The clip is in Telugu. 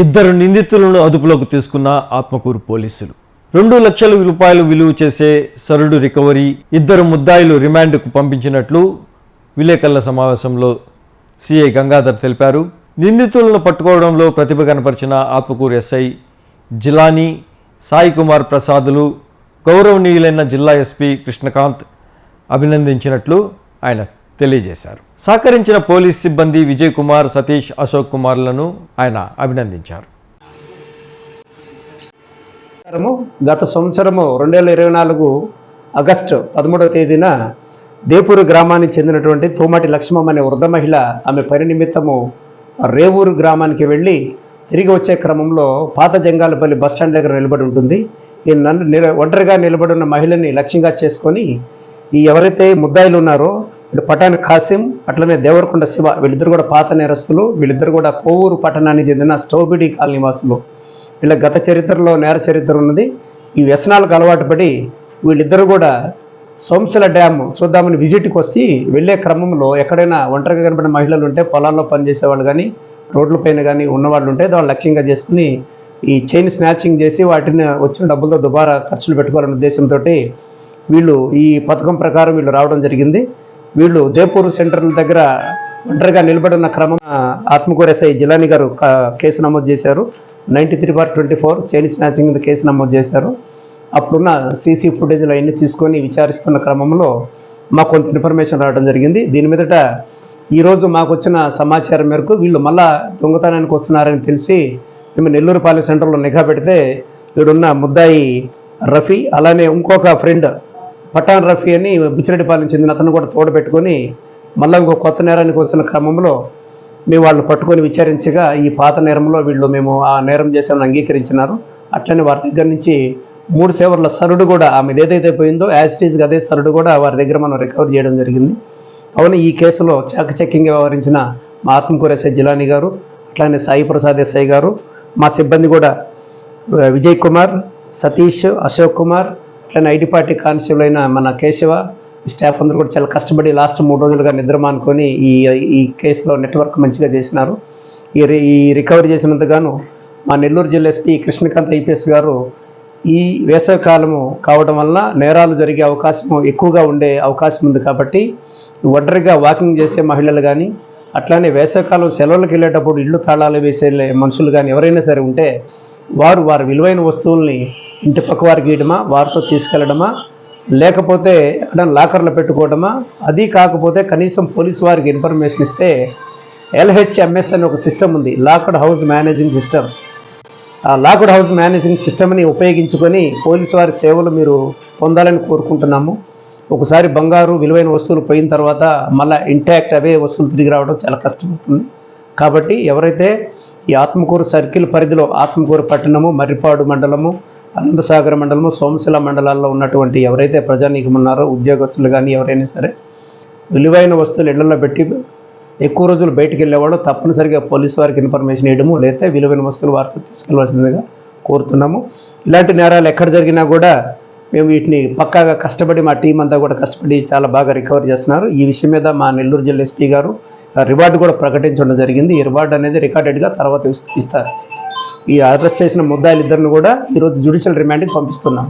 ఇద్దరు నిందితులను అదుపులోకి తీసుకున్న ఆత్మకూరు పోలీసులు. రెండు లక్షల రూపాయలు విలువ చేసే సరుడు రికవరీ ఇద్దరు ముద్దాయిలు రిమాండ్కు పంపించినట్లు విలేకరుల సమావేశంలో సిఐ గంగాధర్ తెలిపారు. నిందితులను పట్టుకోవడంలో ప్రతిభ కనపరిచిన ఆత్మకూరు ఎస్ఐ జిలానీ సాయి కుమార్ ప్రసాదులు గౌరవనీయులైన జిల్లా ఎస్పీ కృష్ణకాంత్ అభినందించినట్లు ఆయన తెలియజేశారు. సహకరించిన పోలీస్ సిబ్బంది విజయ్ కుమార్ సతీష్ అశోక్ కుమార్లను ఆయన అభినందించారు. గత సంవత్సరము రెండు వేల ఇరవై నాలుగు ఆగస్టు పదమూడవ తేదీన దేపూరు గ్రామానికి చెందినటువంటి తోమటి లక్ష్మమ్మ అనే వృద్ధ మహిళ ఆమె పని నిమిత్తము రేవూరు గ్రామానికి వెళ్ళి తిరిగి వచ్చే క్రమంలో పాత జంగాలపల్లి బస్ స్టాండ్ దగ్గర నిలబడి ఉంటుంది. ఈ నన్ను ఒంటరిగా నిలబడి ఉన్న మహిళని లక్ష్యంగా చేసుకొని ఈ ఎవరైతే ముద్దాయిలు ఉన్నారో ఇటు పటాన్ ఖాసిం అట్లనే దేవరకొండ శివ వీళ్ళిద్దరు కూడా పాత నేరస్తులు వీళ్ళిద్దరు కూడా కోవూరు పట్టణానికి చెందిన స్టౌబిడి కాలనీ వాసులు. వీళ్ళ గత చరిత్రలో నేర చరిత్ర ఉన్నది. ఈ వ్యసనాలకు అలవాటు పడి వీళ్ళిద్దరూ కూడా సోంసల డ్యామ్ చూద్దామని విజిట్కి వచ్చి వెళ్ళే క్రమంలో ఎక్కడైనా ఒంటరిగా కనబడిన మహిళలు ఉంటే పొలాల్లో పనిచేసేవాళ్ళు కానీ రోడ్లపైన కానీ ఉన్నవాళ్ళు ఉంటే దాన్ని లక్ష్యంగా చేసుకుని ఈ చైన్ స్నాచింగ్ చేసి వాటిని వచ్చిన డబ్బులతో దుబారా ఖర్చులు పెట్టుకోవాలనే ఉద్దేశంతో వీళ్ళు ఈ పథకం ప్రకారం వీళ్ళు రావడం జరిగింది. వీళ్ళు దేపూర్ సెంటర్ల దగ్గర ఒంటరిగా నిలబడిన క్రమం ఆత్మకూరు ఎస్ఐ జిలాని గారు కేసు నమోదు చేశారు. Ninety three bar twenty four chain snatching మీద కేసు నమోదు చేశారు. అప్పుడున్న సీసీ ఫుటేజ్లు అవన్నీ తీసుకొని విచారిస్తున్న క్రమంలో మాకు కొంత ఇన్ఫర్మేషన్ రావడం జరిగింది. దీని మీదట ఈరోజు మాకు వచ్చిన సమాచారం మేరకు వీళ్ళు మళ్ళా దొంగతనానికి వస్తున్నారని తెలిసి మేము నెల్లూరుపాలెం సెంటర్లో నిఘా పెడితే వీడున్న ముద్దాయి రఫీ అలానే ఇంకొక ఫ్రెండ్ పఠాన్ రఫీ అని బుచ్చిరెడ్డిపాలెం చెందిన అతను కూడా తోడు పెట్టుకొని మళ్ళీ ఇంకో కొత్త నేరానికి వస్తున్న క్రమంలో మేము వాళ్ళు పట్టుకొని విచారించగా ఈ పాత నేరంలో వీళ్ళు మేము ఆ నేరం చేశామని అంగీకరించినారు. అట్లనే వారి దగ్గర నుంచి మూడు సేవర్ల సరుడు కూడా ఆమె ఏదైతే పోయిందో యాజిటీస్గా అదే సరుడు కూడా వారి దగ్గర మనం రికవర్ చేయడం జరిగింది. అవును ఈ కేసులో చాకచక్యంగా వ్యవహరించిన మా ఆత్మకూర ఎస్ఐ జిలాని గారు అట్లానే సాయి ప్రసాద్ ఎస్ఐ గారు మా సిబ్బంది కూడా విజయ్ కుమార్ సతీష్ అశోక్ కుమార్ అట్లనే ఐటీ పార్టీ కానిస్టేబుల్ అయిన మన కేశవ స్టాఫ్ అందరూ కూడా చాలా కష్టపడి లాస్ట్ మూడు రోజులుగా నిద్ర మానుకొని ఈ ఈ కేసులో నెట్వర్క్ మంచిగా చేసినారు. ఈ రి- ఈ రికవరీ చేసినందుకు మా నెల్లూరు జిల్లా ఎస్పీ కృష్ణకాంత్ ఐపీఎస్ గారు ఈ వేసవికాలము కావడం వల్ల నేరాలు జరిగే అవకాశం ఎక్కువగా ఉండే అవకాశం ఉంది కాబట్టి ఒంటరిగా వాకింగ్ చేసే మహిళలు కానీ అట్లానే వేసవికాలం సెలవులకు వెళ్ళేటప్పుడు ఇళ్ళు తాళాలు వేసే మనుషులు కానీ ఎవరైనా సరే ఉంటే వారు వారి విలువైన వస్తువుల్ని ఇంటి పక్క వారికి ఇవ్వడమా వారితో తీసుకెళ్ళడమా లేకపోతే లాకర్లు లాకర్లో పెట్టుకోవడమా అది కాకపోతే కనీసం పోలీసు వారికి ఇన్ఫర్మేషన్ ఇస్తే ఎల్హెచ్ఎంఎస్ అనే ఒక సిస్టమ్ ఉంది లాక్డ్ హౌస్ మేనేజింగ్ సిస్టమ్. ఆ లాక్డ్ హౌస్ మేనేజింగ్ సిస్టమ్ని ఉపయోగించుకొని పోలీసు వారి సేవలు మీరు పొందాలని కోరుకుంటున్నాము. ఒకసారి బంగారు విలువైన వస్తువులు పోయిన తర్వాత మళ్ళీ ఇంటాక్ట్ అవే వస్తువులు తిరిగి రావడం చాలా కష్టమవుతుంది. కాబట్టి ఎవరైతే ఈ ఆత్మకూరు సర్కిల్ పరిధిలో ఆత్మకూరు పట్టణము మర్రిపాడు మండలము అనంతసాగర్ మండలము సోమశిల మండలాల్లో ఉన్నటువంటి ఎవరైతే ప్రజానీకం ఉన్నారో ఉద్యోగస్తులు కానీ ఎవరైనా సరే విలువైన వస్తువులు ఇళ్ళలో పెట్టి ఎక్కువ రోజులు బయటికి వెళ్ళేవాళ్ళు తప్పనిసరిగా పోలీసు వారికి ఇన్ఫర్మేషన్ ఇవ్వడము లేకపోతే విలువైన వస్తువులు వారితో తీసుకెళ్ళవలసిందిగా కోరుతున్నాము. ఇలాంటి నేరాలు ఎక్కడ జరిగినా కూడా మేము వీటిని పక్కాగా కష్టపడి మా టీం అంతా కూడా కష్టపడి చాలా బాగా రికవర్ చేస్తున్నారు. ఈ విషయం మీద మా నెల్లూరు జిల్లా ఎస్పీ గారు ఆ రివార్డు కూడా ప్రకటించడం జరిగింది. ఈ రివార్డు అనేది రికార్డెడ్గా తర్వాత ఇస్తారు ఈ అరెస్ట్ చేసిన ముద్దాయిలు ఇద్దరిని కూడా ఈరోజు జ్యుడిషియల్ రిమాండ్కి పంపిస్తున్నాం.